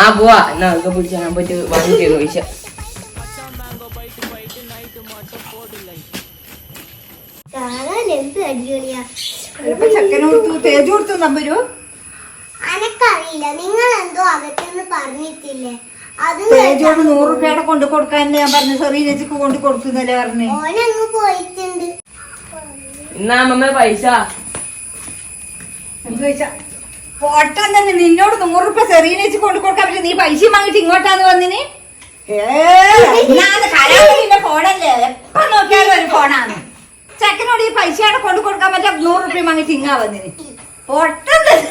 ആ പോവാ. എന്നാ അതൊക്കെ പിടിച്ചാ ഞാൻ പോയിട്ട് വാങ്ങിച്ചു ചോദിച്ച. കാണാൻ എന്ത് അടിപൊളിയാ. ചെക്കന് കൊടുത്തു തേജ് കൊടുത്തു നമ്പരു. അനക്കറിയില്ല. നിങ്ങൾ എന്തോ അകത്തുനിന്ന് പറഞ്ഞിട്ടില്ലേ തേജോട് നൂറ് രൂപയുടെ കൊണ്ട് കൊടുക്കാൻ ഞാൻ പറഞ്ഞു ചേച്ചിക്ക് കൊണ്ട് കൊടുക്കുന്നല്ലേ പറഞ്ഞു ഓനങ്ങ് പോയിട്ടുണ്ട്. എന്നാ അമ്മമ്മ പൈസ. എന്ത് തന്നെ നിന്നോട് നൂറ് രൂപ സെറീനച്ച് കൊണ്ട് കൊടുക്കാൻ പറ്റും നീ പൈസ വാങ്ങിട്ട് ഇങ്ങോട്ടാന്ന് വന്നിന്? ഏ, എന്നാന്ന് കലാമിന്റെ ഫോണല്ലേ? എപ്പ നോക്കിയാലും ഒരു ഫോണാണ്. ചെക്കനോട് ഈ പൈസ കൊണ്ടു കൊടുക്കാൻ പറ്റാ നൂറ് രൂപ വാങ്ങിട്ട് ഇങ്ങാ വന്നിന്. പൊട്ടൻ തന്നെ